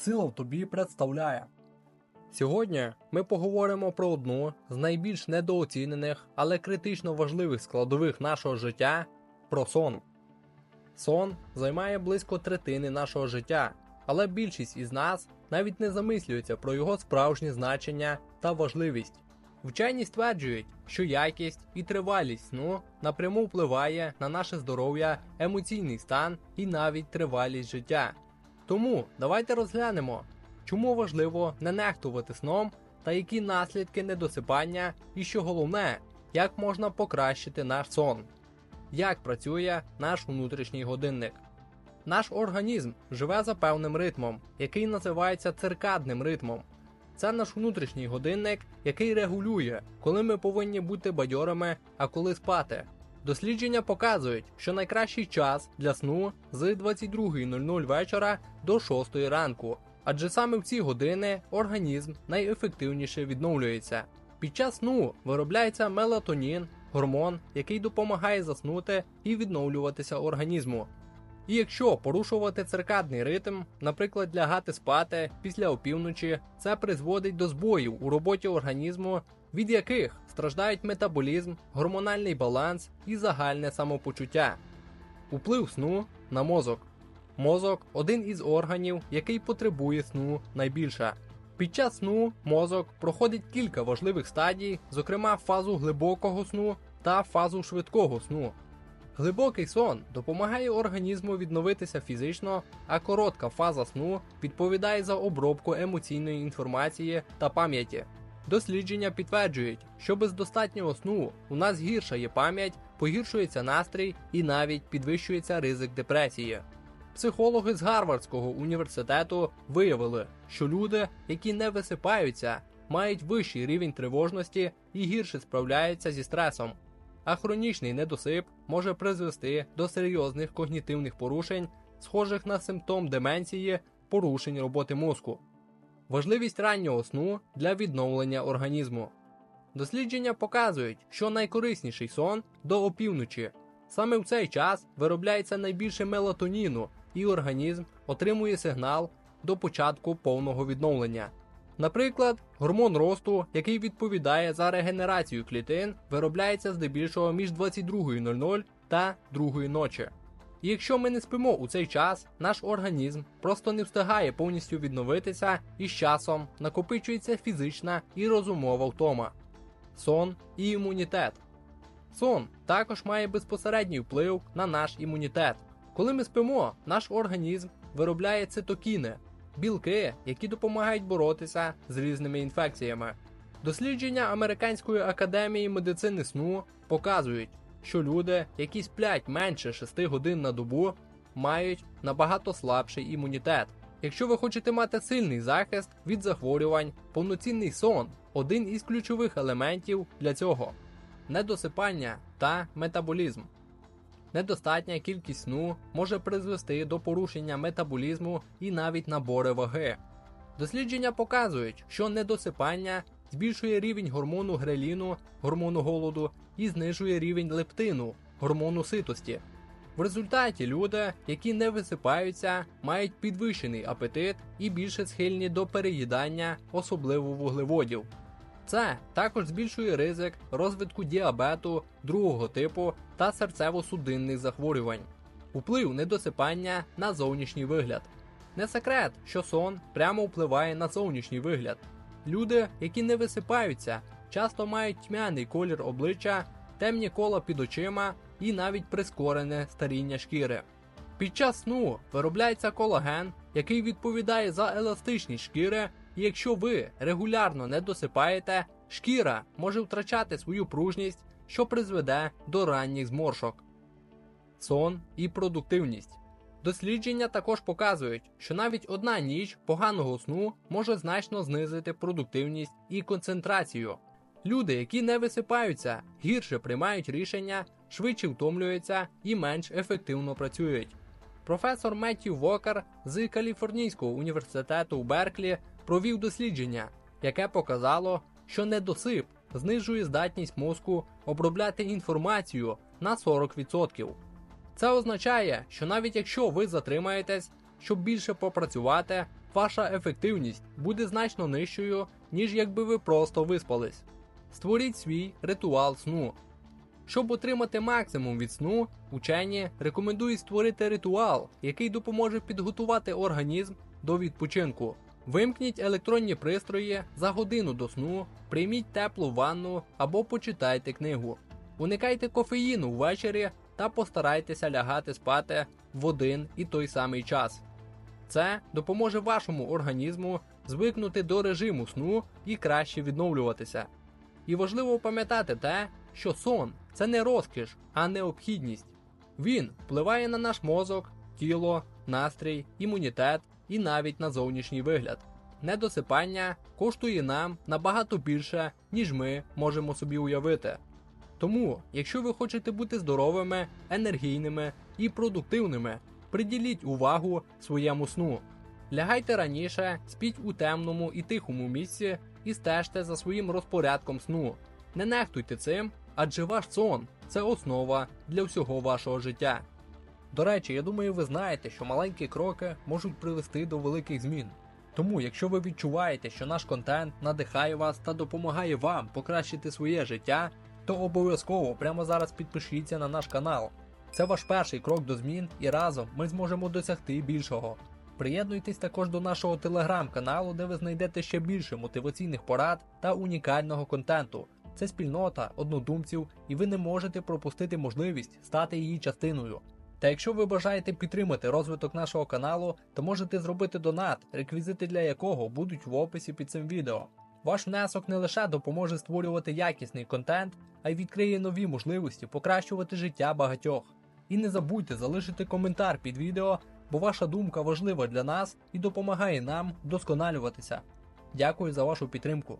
Сила в тобі представляє. Сьогодні ми поговоримо про одну з найбільш недооцінених, але критично важливих складових нашого життя про сон. Сон займає близько третини нашого життя, але більшість із нас навіть не замислюється про його справжнє значення та важливість. Вчені стверджують, що якість і тривалість сну напряму впливає на наше здоров'я, емоційний стан і навіть тривалість життя. Тому давайте розглянемо, чому важливо не нехтувати сном та які наслідки недосипання, і що головне, як можна покращити наш сон. Як працює наш внутрішній годинник? Наш організм живе за певним ритмом, який називається циркадним ритмом. Це наш внутрішній годинник, який регулює, коли ми повинні бути бадьорими, а коли спати. Дослідження показують, що найкращий час для сну з 22.00 вечора до 6 ранку, адже саме в ці години організм найефективніше відновлюється. Під час сну виробляється мелатонін, гормон, який допомагає заснути і відновлюватися організму. І якщо порушувати циркадний ритм, наприклад, лягати спати після опівночі, це призводить до збоїв у роботі організму, від яких страждають метаболізм, гормональний баланс і загальне самопочуття. Уплив сну на мозок. Мозок один із органів, який потребує сну найбільше. Під час сну мозок проходить кілька важливих стадій, зокрема фазу глибокого сну та фазу швидкого сну. Глибокий сон допомагає організму відновитися фізично, а коротка фаза сну відповідає за обробку емоційної інформації та пам'яті. Дослідження підтверджують, що без достатнього сну у нас гіршає пам'ять, погіршується настрій і навіть підвищується ризик депресії. Психологи з Гарвардського університету виявили, що люди, які не висипаються, мають вищий рівень тривожності і гірше справляються зі стресом. А хронічний недосип може призвести до серйозних когнітивних порушень, схожих на симптом деменції, порушень роботи мозку. Важливість раннього сну для відновлення організму. Дослідження показують, що найкорисніший сон до опівночі. Саме в цей час виробляється найбільше мелатоніну, і організм отримує сигнал до початку повного відновлення. Наприклад, гормон росту, який відповідає за регенерацію клітин, виробляється здебільшого між 22.00 та 2 ночі. Якщо ми не спимо у цей час, наш організм просто не встигає повністю відновитися і з часом накопичується фізична і розумова втома. Сон і імунітет. Сон також має безпосередній вплив на наш імунітет. Коли ми спимо, наш організм виробляє цитокіни, білки, які допомагають боротися з різними інфекціями. Дослідження Американської академії медицини сну показують, що люди, які сплять менше 6 годин на добу, мають набагато слабший імунітет. Якщо ви хочете мати сильний захист від захворювань, повноцінний сон один із ключових елементів для цього недосипання та метаболізм. Недостатня кількість сну може призвести до порушення метаболізму і навіть набори ваги. Дослідження показують, що недосипання збільшує рівень гормону греліну, гормону голоду і знижує рівень лептину, гормону ситості. В результаті люди, які не висипаються, мають підвищений апетит і більше схильні до переїдання, особливо вуглеводів. Це також збільшує ризик розвитку діабету другого типу та серцево-судинних захворювань, вплив недосипання на зовнішній вигляд. Не секрет, що сон прямо впливає на зовнішній вигляд. Люди, які не висипаються, часто мають тьмяний колір обличчя, темні кола під очима і навіть прискорене старіння шкіри. Під час сну виробляється колаген, який відповідає за еластичність шкіри і якщо ви регулярно не досипаєте, шкіра може втрачати свою пружність, що призведе до ранніх зморшок. Сон і продуктивність. Дослідження також показують, що навіть одна ніч поганого сну може значно знизити продуктивність і концентрацію. Люди, які не висипаються, гірше приймають рішення, швидше втомлюються і менш ефективно працюють. Професор Меттью Вокер з Каліфорнійського університету у Берклі провів дослідження, яке показало, що недосип знижує здатність мозку обробляти інформацію на 40%. Це означає, що навіть якщо ви затримаєтесь, щоб більше попрацювати, ваша ефективність буде значно нижчою, ніж якби ви просто виспались. Створіть свій ритуал сну. Щоб отримати максимум від сну, учені рекомендують створити ритуал, який допоможе підготувати організм до відпочинку. Вимкніть електронні пристрої за годину до сну, прийміть теплу ванну або почитайте книгу. Уникайте кофеїну ввечері та постарайтеся лягати спати в один і той самий час. Це допоможе вашому організму звикнути до режиму сну і краще відновлюватися. І важливо пам'ятати те, що сон це не розкіш, а необхідність. Він впливає на наш мозок, тіло, настрій, імунітет і навіть на зовнішній вигляд. Недосипання коштує нам набагато більше, ніж ми можемо собі уявити. Тому, якщо ви хочете бути здоровими, енергійними і продуктивними, приділіть увагу своєму сну. Лягайте раніше, спіть у темному і тихому місці і стежте за своїм розпорядком сну. Не нехтуйте цим, адже ваш сон це основа для всього вашого життя. До речі, я думаю, ви знаєте, що маленькі кроки можуть привести до великих змін. Тому, якщо ви відчуваєте, що наш контент надихає вас та допомагає вам покращити своє життя, то обов'язково прямо зараз підпишіться на наш канал. Це ваш перший крок до змін, і разом ми зможемо досягти більшого. Приєднуйтесь також до нашого телеграм-каналу, де ви знайдете ще більше мотиваційних порад та унікального контенту. Це спільнота однодумців, і ви не можете пропустити можливість стати її частиною. Та якщо ви бажаєте підтримати розвиток нашого каналу, то можете зробити донат, реквізити для якого будуть в описі під цим відео. Ваш внесок не лише допоможе створювати якісний контент, а й відкриє нові можливості покращувати життя багатьох. І не забудьте залишити коментар під відео, бо ваша думка важлива для нас і допомагає нам досконалюватися. Дякую за вашу підтримку.